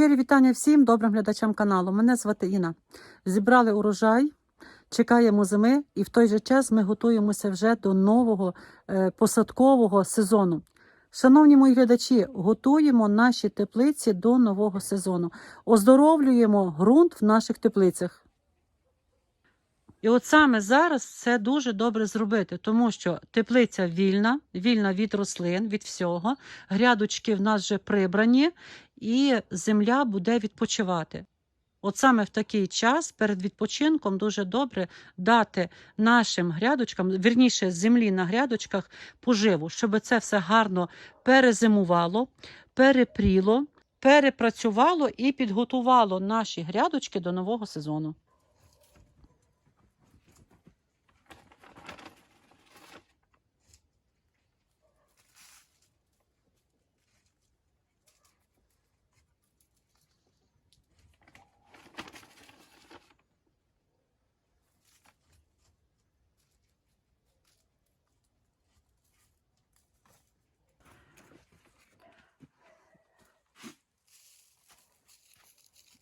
Щирі вітання всім добрим глядачам каналу. Мене звати Інна. Зібрали урожай, чекаємо зими, і в той же час ми готуємося вже до нового е, посадкового сезону. Шановні мої глядачі, готуємо наші теплиці до нового сезону, оздоровлюємо ґрунт в наших теплицях. І от саме зараз це дуже добре зробити, тому що теплиця вільна, вільна від рослин, від всього. Грядочки в нас вже прибрані, і земля буде відпочивати. От саме в такий час перед відпочинком дуже добре дати нашим грядочкам, вірніше землі на грядочках поживу, щоб це все гарно перезимувало, перепріло, перепрацювало і підготувало наші грядочки до нового сезону.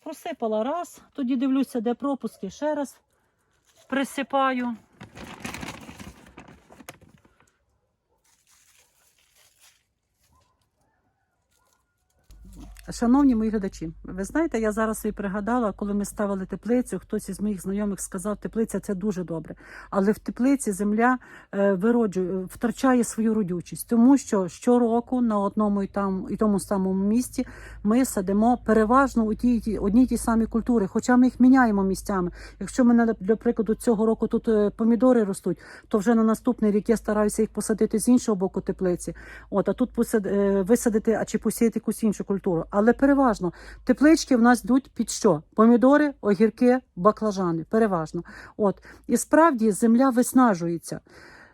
Просипала раз, тоді дивлюся, де пропуски, ще раз присипаю. Шановні мої глядачі, ви знаєте, я зараз собі пригадала, коли ми ставили теплицю, хтось із моїх знайомих сказав, теплиця це дуже добре. Але в теплиці земля е, вироджує, втрачає свою родючість, тому що щороку на одному і там і тому самому місці ми садимо переважно у ті, ті одні й ті самі культури, хоча ми їх міняємо місцями. Якщо мене для прикладу цього року тут е, помідори ростуть, то вже на наступний рік я стараюся їх посадити з іншого боку теплиці. От а тут посад, е, висадити, а чи посіяти якусь іншу культуру. Але переважно теплички в нас йдуть під що? Помідори, огірки, баклажани. Переважно. От і справді земля виснажується.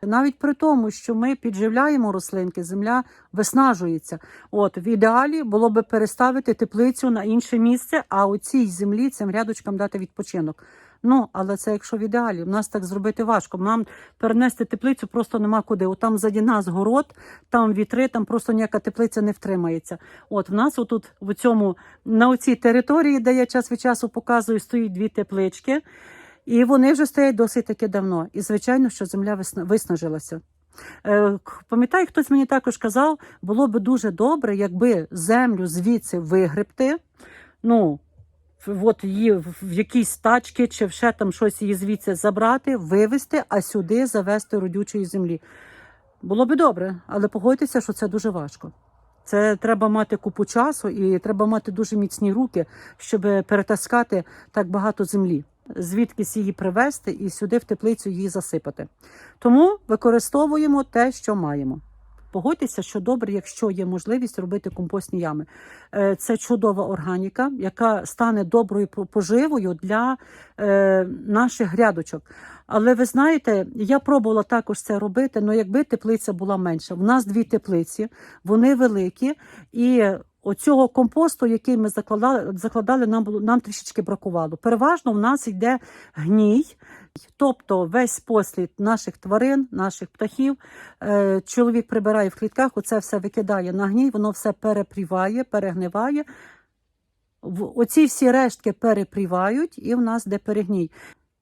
Навіть при тому, що ми підживляємо рослинки, земля виснажується. От в ідеалі було би переставити теплицю на інше місце, а у цій землі цим рядочкам дати відпочинок. Ну, але це якщо в ідеалі, в нас так зробити важко. Нам перенести теплицю просто нема куди. От там заді нас город, там вітри, там просто ніяка теплиця не втримається. От в нас отут в цьому на оцій території, де я час від часу показую, стоїть дві теплички, і вони вже стоять досить таки давно. І звичайно, що земля виснажилася. Е, Пам'ятаю, хтось мені також казав, було би дуже добре, якби землю звідси вигребти. Ну, от її в якісь тачки чи ще там щось її звідси забрати, вивезти, а сюди завести родючої землі. Було би добре, але погодьтеся, що це дуже важко. Це треба мати купу часу і треба мати дуже міцні руки, щоб перетаскати так багато землі, звідкись її привезти і сюди в теплицю її засипати. Тому використовуємо те, що маємо. Погодьтеся, що добре, якщо є можливість робити компостні ями. Е, Це чудова органіка, яка стане доброю поживою для е, наших грядочок. Але ви знаєте, я пробувала також це робити, але якби теплиця була менша. В нас дві теплиці, вони великі, і оцього компосту, який ми закладали, закладали нам було нам трішечки бракувало. Переважно в нас йде гній. Тобто весь послід наших тварин, наших птахів, е, чоловік прибирає в клітках, оце все викидає на гній, воно все перепріває, перегниває. Оці всі рештки перепрівають, і в нас де перегній.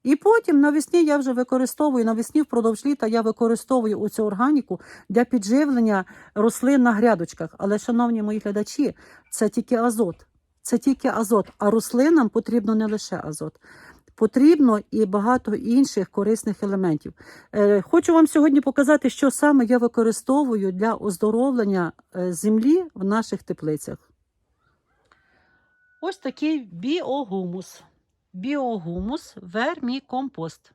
І потім навесні я вже використовую, навесні впродовж літа я використовую оцю органіку для підживлення рослин на грядочках. Але, шановні мої глядачі, це тільки азот. Це тільки азот, а рослинам потрібно не лише азот. Потрібно і багато інших корисних елементів. Е, Хочу вам сьогодні показати, що саме я використовую для оздоровлення е, землі в наших теплицях. Ось такий біогумус. Біогумус вермікомпост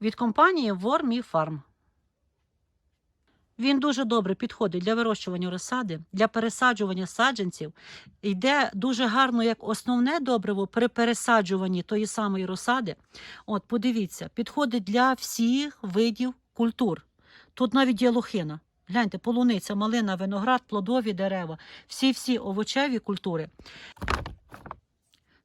від компанії Farm. Він дуже добре підходить для вирощування розсади, для пересаджування саджанців. Йде дуже гарно як основне добриво при пересаджуванні тої самої розсади. От, подивіться, підходить для всіх видів культур. Тут навіть є лохина. Гляньте, полуниця, малина, виноград, плодові дерева, всі-всі овочеві культури.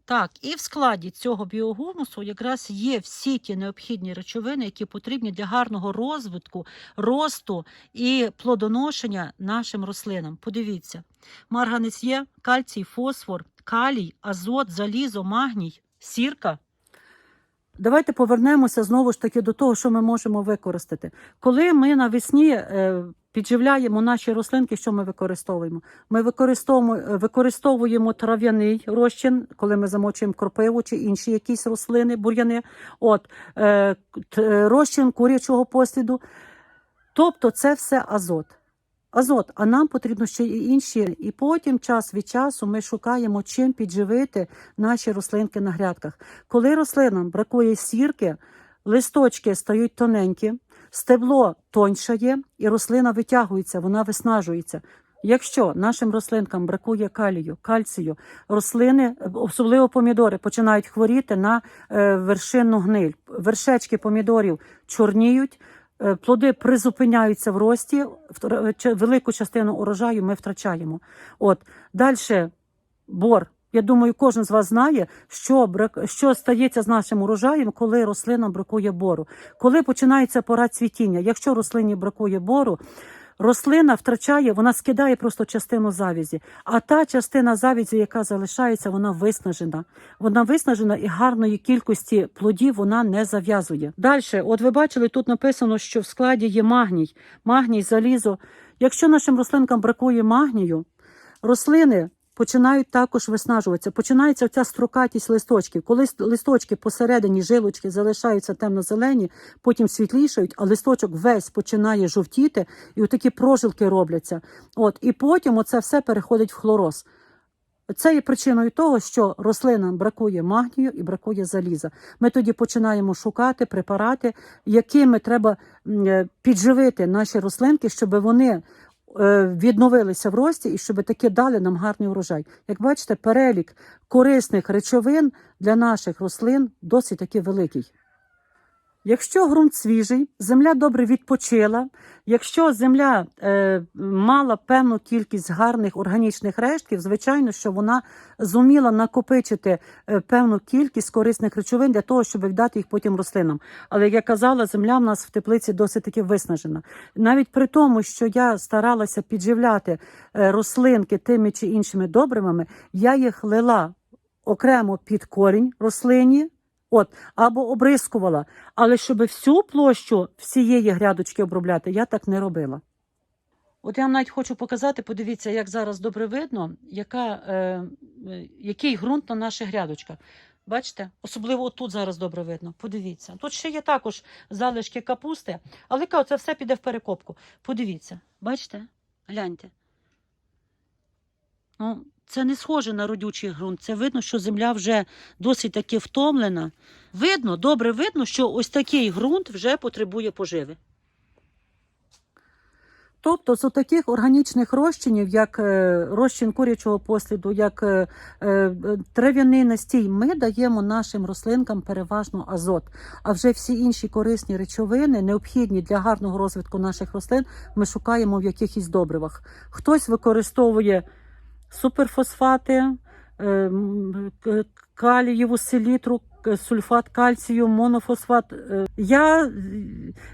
Так, і в складі цього біогумусу якраз є всі ті необхідні речовини, які потрібні для гарного розвитку, росту і плодоношення нашим рослинам. Подивіться, марганець є, кальцій, фосфор, калій, азот, залізо, магній, сірка. Давайте повернемося знову ж таки до того, що ми можемо використати. Коли ми навесні е, підживляємо наші рослинки, що ми використовуємо? Ми використовуємо, е, використовуємо трав'яний розчин, коли ми замочуємо кропиву чи інші якісь рослини, бур'яни, от, е, е, розчин курячого посліду. Тобто це все азот. Азот, а нам потрібно ще і інші. І потім час від часу ми шукаємо, чим підживити наші рослинки на грядках. Коли рослинам бракує сірки, листочки стають тоненькі, стебло тоньшає, і рослина витягується, вона виснажується. Якщо нашим рослинкам бракує калію, кальцію, рослини, особливо помідори, починають хворіти на е, вершинну гниль. Вершечки помідорів чорніють, е, плоди призупиняються в рості, велику частину урожаю ми втрачаємо. От далі бор. Я думаю, кожен з вас знає, що, брак... що стається з нашим урожаєм, коли рослинам бракує бору. Коли починається пора цвітіння, якщо рослині бракує бору, рослина втрачає, вона скидає просто частину завязі. А та частина завязі, яка залишається, вона виснажена. Вона виснажена і гарної кількості плодів вона не зав'язує. Далі, от ви бачили, тут написано, що в складі є магній, магній, залізо. Якщо нашим рослинкам бракує магнію, рослини починають також виснажуватися. Починається ця строкатість листочків. Коли листочки посередині жилочки залишаються темно-зелені, потім світлішають, а листочок весь починає жовтіти, і отакі прожилки робляться. От, і потім оце все переходить в хлороз. Це є причиною того, що рослинам бракує магнію і бракує заліза. Ми тоді починаємо шукати препарати, якими треба е, підживити наші рослинки, щоб вони відновилися в рості і щоб таки дали нам гарний урожай. Як бачите, перелік корисних речовин для наших рослин досить таки великий. Якщо ґрунт свіжий, земля добре відпочила. Якщо земля е, мала певну кількість гарних органічних рештків, звичайно, що вона зуміла накопичити е, певну кількість корисних речовин для того, щоб віддати їх потім рослинам. Але як я казала, земля в нас в теплиці досить таки виснажена. Навіть при тому, що я старалася підживляти е, рослинки тими чи іншими добривами, я їх лила окремо під корінь рослині. От, або обрискувала, але щоб всю площу всієї грядочки обробляти, я так не робила. От я вам навіть хочу показати, подивіться, як зараз добре видно, яка, е, е, який ґрунт на наших грядочках. Бачите? Особливо тут зараз добре видно. Подивіться. Тут ще є також залишки капусти, але це все піде в перекопку. Подивіться, бачите? Гляньте. Ну, це не схоже на родючий ґрунт. Це видно, що земля вже досить таки втомлена. Видно, добре видно, що ось такий ґрунт вже потребує поживи. Тобто з таких органічних розчинів, як е, розчин курячого посліду, як е, е, трав'яний настій, ми даємо нашим рослинкам переважно азот. А вже всі інші корисні речовини, необхідні для гарного розвитку наших рослин, ми шукаємо в якихось добривах. Хтось використовує суперфосфати, е, калієву селітру, сульфат кальцію, монофосфат. Е, Я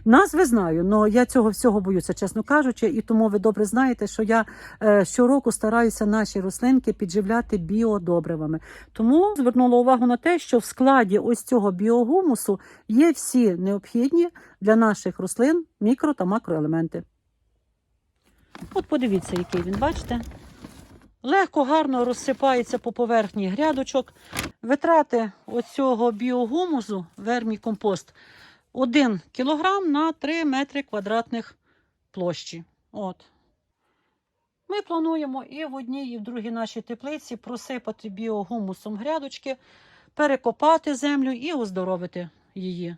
назви знаю, але я цього всього боюся, чесно кажучи, і тому ви добре знаєте, що я е, щороку стараюся наші рослинки підживляти біодобривами. Тому звернула увагу на те, що в складі ось цього біогумусу є всі необхідні для наших рослин мікро та макроелементи. От подивіться, який він, бачите? Легко, гарно розсипається по поверхні грядочок. Витрати оцього біогумусу, вермікомпост, 1 кілограм на 3 метри квадратних площі. От. Ми плануємо і в одній, і в другій нашій теплиці просипати біогумусом грядочки, перекопати землю і оздоровити її.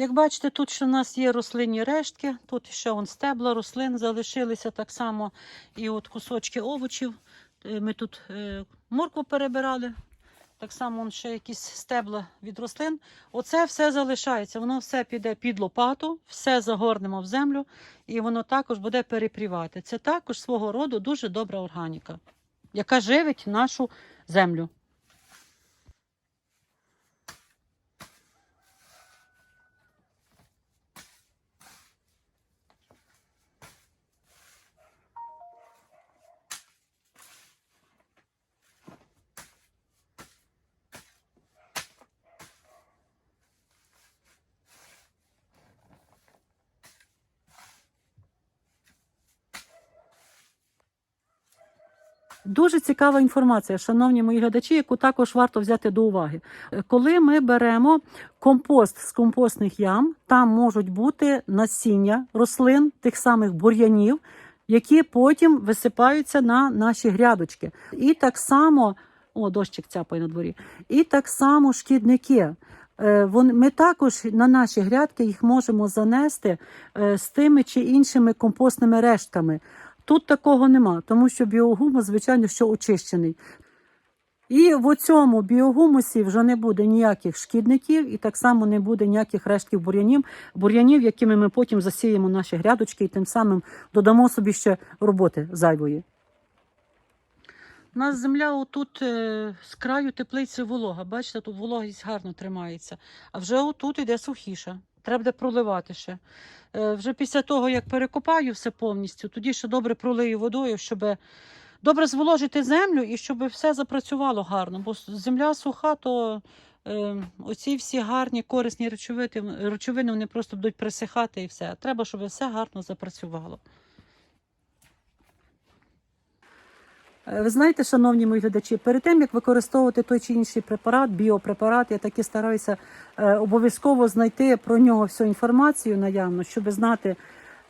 Як бачите, тут ще у нас є рослинні рештки, тут ще вон стебла рослин залишилися так само, і от кусочки овочів. Е, Ми тут е, моркву перебирали, так само вон ще якісь стебла від рослин. Оце все залишається, воно все піде під лопату, все загорнемо в землю, і воно також буде перепрівати. Це також свого роду дуже добра органіка, яка живить нашу землю. Дуже цікава інформація, шановні мої глядачі, яку також варто взяти до уваги. Коли ми беремо компост з компостних ям, там можуть бути насіння рослин, тих самих бур'янів, які потім висипаються на наші грядочки. І так само, о, дощик цяпає на дворі, і так само шкідники. Е, Ми також на наші грядки їх можемо занести е, з тими чи іншими компостними рештками. Тут такого нема, тому що біогумус, звичайно, що очищений. І в цьому біогумусі вже не буде ніяких шкідників, і так само не буде ніяких рештків бур'янів, бур'янів, якими ми потім засіємо наші грядочки і тим самим додамо собі ще роботи зайвої. У нас земля отут е, з краю теплиці волога. Бачите, тут вологість гарно тримається. А вже отут іде сухіша. Треба буде проливати ще. Е, вже після того, як перекопаю все повністю, тоді ще добре пролию водою, щоб добре зволожити землю і щоб все запрацювало гарно. Бо земля суха, то е, оці всі гарні корисні речовини, речовини вони просто будуть присихати і все. Треба, щоб все гарно запрацювало. Е, Ви знаєте, шановні мої глядачі, перед тим як використовувати той чи інший препарат, біопрепарат, я таки стараюся е, обов'язково знайти про нього всю інформацію наявно, щоб знати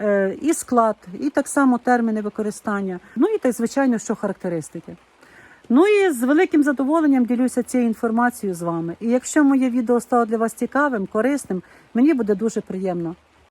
е, і склад, і так само терміни використання. Ну і так, звичайно, що характеристики. Ну і з великим задоволенням ділюся цією інформацією з вами. І якщо моє відео стало для вас цікавим, корисним, мені буде дуже приємно.